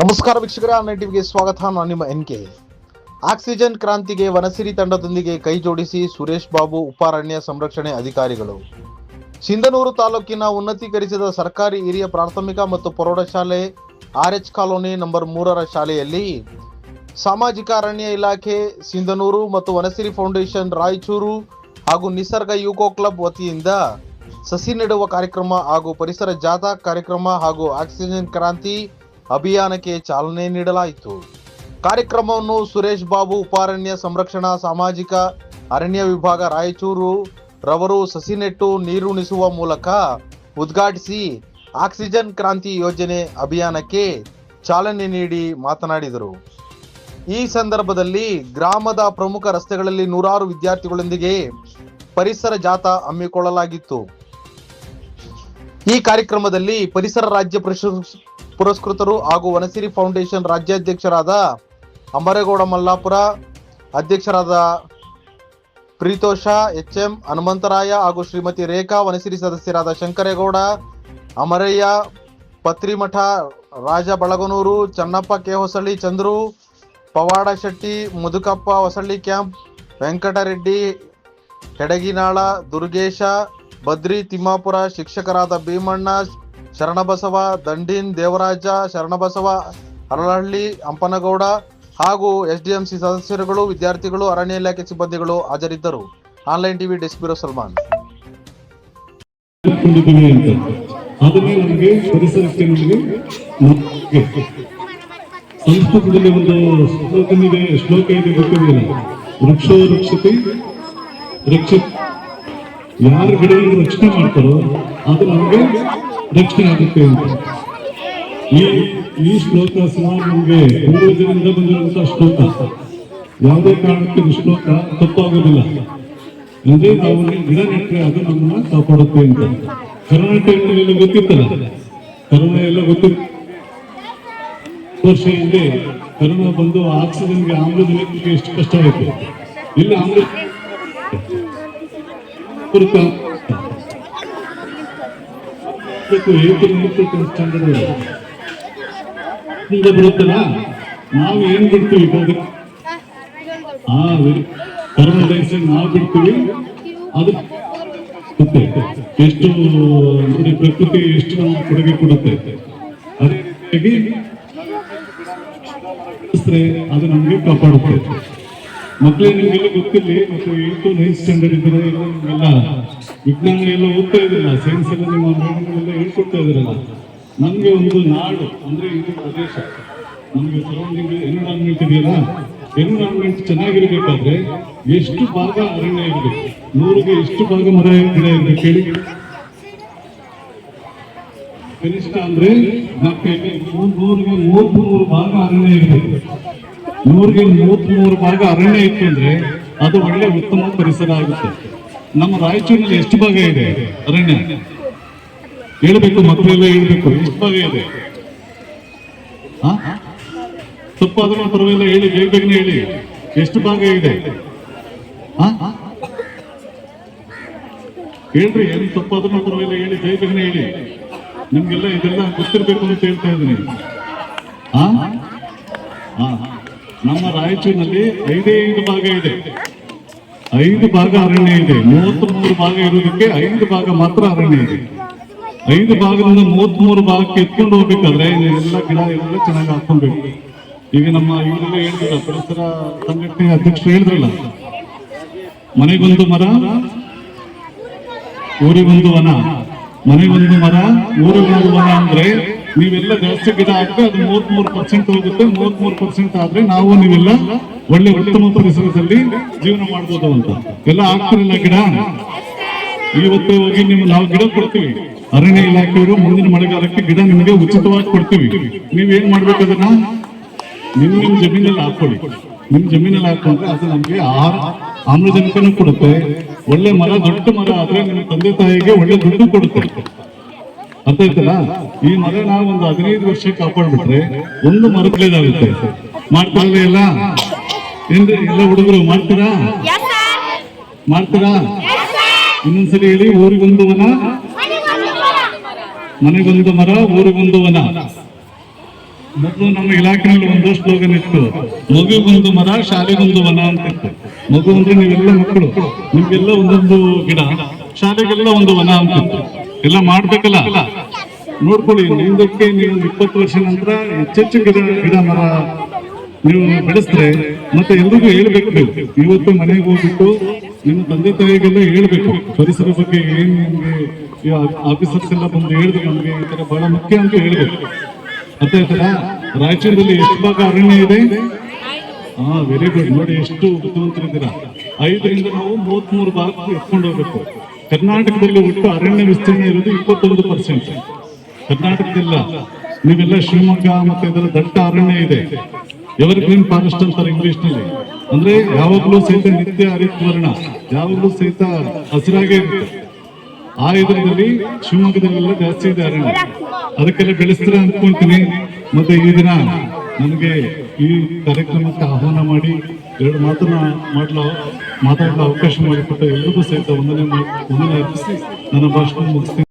ನಮಸ್ಕಾರ ವೀಕ್ಷಕರ ಟಿವಿಗೆ ಸ್ವಾಗತ, ನಾನು ನಿಮ್ಮ ಎನ್ ಕೆ. ಆಕ್ಸಿಜನ್ ಕ್ರಾಂತಿಗೆ ವನಸಿರಿ ತಂಡದೊಂದಿಗೆ ಕೈ ಜೋಡಿಸಿ ಸುರೇಶ್ ಬಾಬು ಉಪಾರಣ್ಯ ಸಂರಕ್ಷಣೆ ಅಧಿಕಾರಿಗಳು. ಸಿಂಧನೂರು ತಾಲೂಕಿನ ಉನ್ನತೀಕರಿಸಿದ ಸರ್ಕಾರಿ ಹಿರಿಯ ಪ್ರಾಥಮಿಕ ಮತ್ತು ಪ್ರೌಢಶಾಲೆ ಆರ್ ಎಚ್ ಕಾಲೋನಿ ನಂಬರ್ ಮೂರರ ಶಾಲೆಯಲ್ಲಿ ಸಾಮಾಜಿಕ ಅರಣ್ಯ ಇಲಾಖೆ, ಸಿಂಧನೂರು ಮತ್ತು ವನಸಿರಿ ಫೌಂಡೇಶನ್ ರಾಯಚೂರು ಹಾಗೂ ನಿಸರ್ಗ ಯುಕೋ ಕ್ಲಬ್ ವತಿಯಿಂದ ಸಸಿ ನೆಡುವ ಕಾರ್ಯಕ್ರಮ ಹಾಗೂ ಪರಿಸರ ಜಾಥಾ ಕಾರ್ಯಕ್ರಮ ಹಾಗೂ ಆಕ್ಸಿಜನ್ ಕ್ರಾಂತಿ ಅಭಿಯಾನಕ್ಕೆ ಚಾಲನೆ ನೀಡಲಾಯಿತು. ಕಾರ್ಯಕ್ರಮವನ್ನು ಸುರೇಶ್ ಬಾಬು ಉಪಾರಣ್ಯ ಸಂರಕ್ಷಣಾ ಸಾಮಾಜಿಕ ಅರಣ್ಯ ವಿಭಾಗ ರಾಯಚೂರು ರವರು ಸಸಿ ನೆಟ್ಟು ನೀರುಣಿಸುವ ಮೂಲಕ ಉದ್ಘಾಟಿಸಿ ಆಕ್ಸಿಜನ್ ಕ್ರಾಂತಿ ಯೋಜನೆ ಅಭಿಯಾನಕ್ಕೆ ಚಾಲನೆ ನೀಡಿ ಮಾತನಾಡಿದರು. ಈ ಸಂದರ್ಭದಲ್ಲಿ ಗ್ರಾಮದ ಪ್ರಮುಖ ರಸ್ತೆಗಳಲ್ಲಿ ನೂರಾರು ವಿದ್ಯಾರ್ಥಿಗಳೊಂದಿಗೆ ಪರಿಸರ ಜಾಥಾ ಹಮ್ಮಿಕೊಳ್ಳಲಾಗಿತ್ತು. ಈ ಕಾರ್ಯಕ್ರಮದಲ್ಲಿ ಪರಿಸರ ರಾಜ್ಯ ಪುರಸ್ಕೃತರು ಹಾಗೂ ವನಸಿರಿ ಫೌಂಡೇಶನ್ ರಾಜ್ಯಾಧ್ಯಕ್ಷರಾದ ಅಂಬರೇಗೌಡ ಮಲ್ಲಾಪುರ, ಅಧ್ಯಕ್ಷರಾದ ಪ್ರೀತೋಷ ಎಚ್ ಎಂ ಹನುಮಂತರಾಯ ಹಾಗೂ ಶ್ರೀಮತಿ ರೇಖಾ ವನಸಿರಿ ಸದಸ್ಯರಾದ ಶಂಕರೇಗೌಡ, ಅಮರಯ್ಯ, ಪತ್ರಿಮಠ, ರಾಜ ಬಳಗನೂರು, ಚನ್ನಪ್ಪ ಕೆ. ಹೊಸಳ್ಳಿ, ಚಂದ್ರು, ಪವಾಡ ಶೆಟ್ಟಿ, ಮುದುಕಪ್ಪ ಹೊಸಳ್ಳಿ ಕ್ಯಾಂಪ್, ವೆಂಕಟರೆಡ್ಡಿ, ಹೆಡಗಿನಾಳ, ದುರ್ಗೇಶ ಬದ್ರಿ ತಿಮ್ಮಾಪುರ, ಶಿಕ್ಷಕರಾದ ಭೀಮಣ್ಣ ಶರಣಬಸವ, ದಂಡಿನ್ ದೇವರಾಜ, ಶರಣಬಸವ ಅರಳಹಳ್ಳಿ ಅಂಪನಗೌಡ ಹಾಗೂ ಎಸ್ಡಿಎಂಸಿ ಸದಸ್ಯರುಗಳು, ವಿದ್ಯಾರ್ಥಿಗಳು, ಅರಣ್ಯ ಇಲಾಖೆ ಸಿಬ್ಬಂದಿಗಳು ಹಾಜರಿದ್ದರು. Online TV desk bureau Salman. ಸಂಸ್ಕೃತದಲ್ಲಿ ಒಂದು ಸ್ಲೋಕನಿದೆ ಶ್ಲೋಕ ಇದೆ ಗೊತ್ತಿದೆಯಲ್ಲ ವೃಕ್ಷೋ ರಕ್ಷತೆ. ರಕ್ಷ ಯಾರು ಗಿಡ ರಕ್ಷಣೆ ಮಾಡ್ತಾರೋ ಅದು ನಮಗೆ ರಕ್ಷಣೆ ಆಗುತ್ತೆ ಅಂತ ಈ ಈ ಶ್ಲೋಕ ಸಹ ನಮಗೆ ಪೂರ್ವಜರಿಂದ ಬಂದಿರುವಂತಹ ಶ್ಲೋಕ. ಯಾವುದೇ ಕಾರಣಕ್ಕೆ ಈ ಶ್ಲೋಕ ತಪ್ಪಾಗೋದಿಲ್ಲ. ಅಂದ್ರೆ ನಾವು ಗಿಡ ನೆಟ್ಟರೆ ಅದು ನಮ್ಮನ್ನ ಕಾಪಾಡುತ್ತೆ ಅಂತ. ಕರೋನಾ ಟೈಮ್ನಲ್ಲಿ ಗೊತ್ತಿತ್ತಲ್ಲ? ಕರೋನಾ ಎಲ್ಲ ಗೊತ್ತಿತ್ತು ವರ್ಷ ಹಿಂದೆ ಕರೋನಾ ಬಂದು ಆಕ್ಸಿಜನ್ಗೆ ಆಮ್ಲಜನಕಕ್ಕೆ ಎಷ್ಟು ಕಷ್ಟ ಆಯಿತು? ಇಲ್ಲ, ಆಮ್ಲ ಏಪ್ರಿಲ್ ಸ್ಟ್ಯಾಂಡರ್ಡ್ ಹಿಂದೆ ಬರುತ್ತಲ್ಲ ನಾವು ಏನು ಬಿಡ್ತೀವಿ ಆ ಕರೋನಾ ಡೈಸನ್ ನಾವು ಬಿಡ್ತೀವಿ. ಅದು ಎಷ್ಟು, ನೋಡಿ, ಪ್ರಕೃತಿ ಎಷ್ಟು ನಮ್ಗೆ ಕೊಡುಗೆ ಕೊಡುತ್ತೆ. ಅದೇ ರೀತಿಯಾಗಿ ಅದು ನಮಗೆ ಕಾಪಾಡುತ್ತೆ. ಮಕ್ಕಳೇ ನಿಮಗೆಲ್ಲ ಗೊತ್ತಿಲ್ಲ, ಮತ್ತು ಏಟು ನೈನ್ ಸ್ಟ್ಯಾಂಡರ್ಡ್ ಇದ್ದಾರೆ ಎಲ್ಲ ವಿಜ್ಞಾನ ಎಲ್ಲ ಓದ್ತಾ ಇದ್ದಿಲ್ಲ ಸೈನ್ಸ್ ಎಲ್ಲ ನಿಮ್ಮ ಮೇಡಮ್ಗಳೆಲ್ಲ ಹೇಳ್ಕೊಡ್ತಾ ಇದ್ರಲ್ಲ. ನಮಗೆ ಒಂದು ನಾಡು, ಅಂದ್ರೆ ಇದು ಪ್ರದೇಶ. ನಮಗೆ ಸರೌಂಡಿಂಗ್ ಎನ್ವಿರಾನ್ಮೆಂಟ್ ಇದೆಯಲ್ಲ ಎನ್ವಿರಾನ್ಮೆಂಟ್ ಚೆನ್ನಾಗಿರ್ಬೇಕಾದ್ರೆ ಎಷ್ಟು ಭಾಗ ಅರಣ್ಯ ಇರಬೇಕು ನೂರಿಗೆ ಎಷ್ಟು ಭಾಗ ಮರ ಗಿಡ ಇರಬೇಕು ಹೇಳಿ ಕನಿಷ್ಠ ಅಂದ್ರೆ ನೂರಿಗೆ ಮೂವತ್ಮೂರು ಭಾಗ ಅರಣ್ಯ ಇರಬೇಕು ನೂರಿಗೆ ಮೂವತ್ಮೂರು ಭಾಗ ಅರಣ್ಯ ಇತ್ತು ಅಂದ್ರೆ ಅದು ಒಳ್ಳೆ ಉತ್ತಮ ಪರಿಸರ ಆಗುತ್ತೆ. ನಮ್ಮ ರಾಯಚೂರಿನಲ್ಲಿ ಎಷ್ಟು ಭಾಗ ಇದೆ ಅರಣ್ಯ? ಹೇಳ್ಬೇಕು, ಮಕ್ಕಳೆಲ್ಲ ಹೇಳ್ಬೇಕು, ಎಷ್ಟು ಭಾಗ ಇದೆ? ತಪ್ಪಾದ್ರೂ ಪರವಾಗಿಲ್ಲ ಹೇಳಿ ಹೇಳ್ಬೇಕು ಹೇಳಿ. ಎಷ್ಟು ಭಾಗ ಇದೆ? ಹೇಳ್ರಿ ಏನು ತಪ್ಪಾದ್ರೂ ಪರವಾಗಿಲ್ಲ ಹೇಳಿ ಬೇಗನೆ ಹೇಳಿ. ನಿಮ್ಗೆಲ್ಲ ಇದೆಲ್ಲ ಗೊತ್ತಿರ್ಬೇಕು ಅಂತ ಹೇಳ್ತಾ ಇದ್ದೀನಿ. ಹಾ ಆ. ನಮ್ಮ ರಾಯಚೂರಿನಲ್ಲಿ ಐದೇ ಐದು ಭಾಗ ಇದೆ. ಐದು ಭಾಗ ಅರಣ್ಯ ಇದೆ. ಮೂವತ್ತ್ ಮೂರು ಭಾಗ ಇರೋದಕ್ಕೆ ಐದು ಭಾಗ ಮಾತ್ರ ಅರಣ್ಯ ಇದೆ. ಐದು ಭಾಗದಿಂದ ಮೂವತ್ತ್ ಮೂರು ಭಾಗಕ್ಕೆ ಎತ್ಕೊಂಡು ಹೋಗ್ಬೇಕಾದ್ರೆ ಎಲ್ಲ ಗಿಡ ಎಲ್ಲ ಚೆನ್ನಾಗಿ ಹಾಕೊಬೇಕು ಈಗ ನಮ್ಮ ಇವರೆಲ್ಲ ಹೇಳಿದ್ರಲ್ಲ ಪರಿಸರ ಸಂಘಟನೆ ಅಧ್ಯಕ್ಷರು ಹೇಳಿದ್ರಲ್ಲ ಮನೆಗೊಂದು ಮರ ಊರಿಗೊಂದು ವನ. ಮನೆಗೊಂದು ಮರ ಊರಿಗೊಂದು ವನ ಅಂದ್ರೆ ನೀವೆಲ್ಲ ಜಾಸ್ತಿ ಗಿಡ ಹಾಕಿದ್ರೆ ಅದು ಮೂವತ್ತ್ ಮೂರು ಪರ್ಸೆಂಟ್ ಹೋಗುತ್ತೆ. ಮೂವತ್ತ್ ಮೂರು ಪರ್ಸೆಂಟ್ ಆದ್ರೆ ನಾವು ನೀವೆಲ್ಲ ಒಳ್ಳೆ ಉತ್ತಮ ಪರಿಸರದಲ್ಲಿ ಜೀವನ ಮಾಡ್ಬೋದು ಅಂತ. ಎಲ್ಲ ಹಾಕ್ತಿರಲ್ಲ ಗಿಡ? ಇವತ್ತೇ ಹೋಗಿ ನಿಮ್ಮ ನಾವು ಗಿಡ ಕೊಡ್ತೀವಿ. ಅರಣ್ಯ ಇಲಾಖೆಯವರು ಮುಂದಿನ ಮಳೆಗಾಲಕ್ಕೆ ಗಿಡ ನಿಮಗೆ ಉಚಿತವಾಗಿ ಕೊಡ್ತೀವಿ. ನೀವ್ ಏನ್ ಮಾಡ್ಬೇಕು ಅದನ್ನ? ನಿಮ್ ನಿಮ್ ಜಮೀನಲ್ಲಿ ಹಾಕೊಳ್ಳಿ. ನಿಮ್ ಜಮೀನಲ್ಲಿ ಹಾಕೊಂಡ್ರೆ ಅದು ನಮ್ಗೆ ಆಹಾರ ಆಮ್ಲಜನಕನೂ ಕೊಡುತ್ತೆ. ಒಳ್ಳೆ ಮರ, ದೊಡ್ಡ ಮರ ಆದ್ರೆ ನಿಮ್ಮ ತಂದೆ ತಾಯಿಗೆ ಒಳ್ಳೆ ದುಡ್ಡು ಕೊಡುತ್ತೆ. ಅರ್ಥ ಆಯ್ತಲ್ಲ ಈ ಮರ ನಾವು ಒಂದು ಹದಿನೈದು ವರ್ಷ ಕಾಪಾಡ್ಬಿಟ್ರೆ ಒಂದು ಮರ ಬೆಳೆದಾಗುತ್ತೆ. ಮಾಡ್ತಾರಲ್ಲ ಎಲ್ಲ ಏನ್ರಿ ಎಲ್ಲ ಹುಡುಗರು ಮಾಡ್ತೀರಾ? ಮಾಡ್ತೀರಾ? ಇನ್ನೊಂದ್ಸರಿ ಹೇಳಿ ಊರಿಗೊಂದು ವನ ಮನೆಗೊಂದು ಮರ ಊರಿಗೊಂದು ವನ ಮೊದಲು ನಮ್ಮ ಇಲಾಖೆನಲ್ಲಿ ಒಂದು ಸ್ಲೋಗನ್ ಇತ್ತು ಮಗುಗೊಂದು ಮರ ಶಾಲೆಗೊಂದು ವನ ಅಂತ ಇತ್ತು. ಮಗು ಅಂದ್ರೆ ನೀವೆಲ್ಲ ಮಕ್ಕಳು ನಿಮ್ಗೆಲ್ಲ ಒಂದೊಂದು ಗಿಡ ಶಾಲೆಗೆಲ್ಲ ಒಂದು ವನ ಅಂತ ಇತ್ತು. ಎಲ್ಲ ಮಾಡ್ಬೇಕಲ್ಲ? ನೋಡ್ಕೊಳ್ಳಿ ನಿಮ್ದಕ್ಕೆ ನೀವು ಇಪ್ಪತ್ತು ವರ್ಷ ನಂತರ ಹೆಚ್ಚೆಚ್ಚು ಗಿಡ ಗಿಡ ಮರ ನೀವು ಬೆಳೆಸಿದ್ರೆ ಮತ್ತೆ ಎಲ್ರಿಗೂ ಹೇಳ್ಬೇಕು ಇವತ್ತು ಮನೆಗೆ ಹೋಗ್ಬಿಟ್ಟು ನಿಮ್ಮ ತಂದೆ ತಾಯಿಗೆಲ್ಲ ಹೇಳ್ಬೇಕು. ಪರಿಸರ ಬಗ್ಗೆ ಏನ್ ನಿಮ್ಗೆ ಆಫೀಸರ್ಸ್ ಎಲ್ಲ ಬಂದು ಹೇಳಿದ್ರು ನಮ್ಗೆ, ಈ ತರ ಬಹಳ ಮುಖ್ಯ ಅಂತ ಹೇಳ್ಬೇಕು. ಅರ್ಥ ಆಯ್ತಲ್ಲ ರಾಯಚೂರಲ್ಲಿ ಎಷ್ಟು ಭಾಗ ಅರಣ್ಯ ಇದೆ? ಹಾ ವೆರಿ ಗುಡ್ ನೋಡಿ, ಎಷ್ಟು ಬುದ್ಧಿವಂತರಿದ್ದೀರಾ ಐದರಿಂದ ನಾವು ಮೂವತ್ಮೂರು ಭಾಗ ಎತ್ಕೊಂಡು ಹೋಗ್ಬೇಕು. ಕರ್ನಾಟಕದಲ್ಲಿ ಒಟ್ಟು ಅರಣ್ಯ ವಿಸ್ತೀರ್ಣ ಇರೋದು ಇಪ್ಪತ್ತೊಂದು ಪರ್ಸೆಂಟ್ ಕರ್ನಾಟಕದಿಲ್ಲ, ನೀವೆಲ್ಲ ಶಿವಮೊಗ್ಗ ಮತ್ತೆ ಇದರ ದಟ್ಟ ಅರಣ್ಯ ಇದೆ. ಎವರ್ ಗ್ರೀನ್ ಫಾರೆಸ್ಟ್ ಅಂತಾರೆ ಇಂಗ್ಲಿಷ್ನಲ್ಲಿ. ಅಂದ್ರೆ ಯಾವಾಗಲೂ ಸಹಿತ ನಿತ್ಯ ಹರಿದ್ವರ್ಣ, ಯಾವಾಗಲೂ ಸಹಿತ ಹಸಿರಾಗೇ ಇರುತ್ತೆ. ಆ ಇದರಲ್ಲಿ ಶಿವಮೊಗ್ಗದಲ್ಲೆಲ್ಲ ಜಾಸ್ತಿ ಇದೆ ಅರಣ್ಯ. ಅದಕ್ಕೆಲ್ಲ ಬೆಳೆಸ್ತೀರಾ ಅನ್ಕೊಂತೀನಿ. ಮತ್ತೆ ಈ ದಿನ ನನಗೆ ಈ ಕಾರ್ಯಕ್ರಮಕ್ಕೆ ಆಹ್ವಾನ ಮಾಡಿ ಎರಡು ಮಾತನ್ನ ಮಾಡಲು? ಮಾತಾಡಲು ಅವಕಾಶ ಮಾಡಿಕೊಟ್ಟ ಎಲ್ಲರಿಗೂ ಸಹಿತ ವಂದನೆ ಮಾಡಿ ವಂದನೆ ಅರ್ಪಿಸಿ ನನ್ನ ಭಾಷಣ ಮುಗಿಸ್ತೀನಿ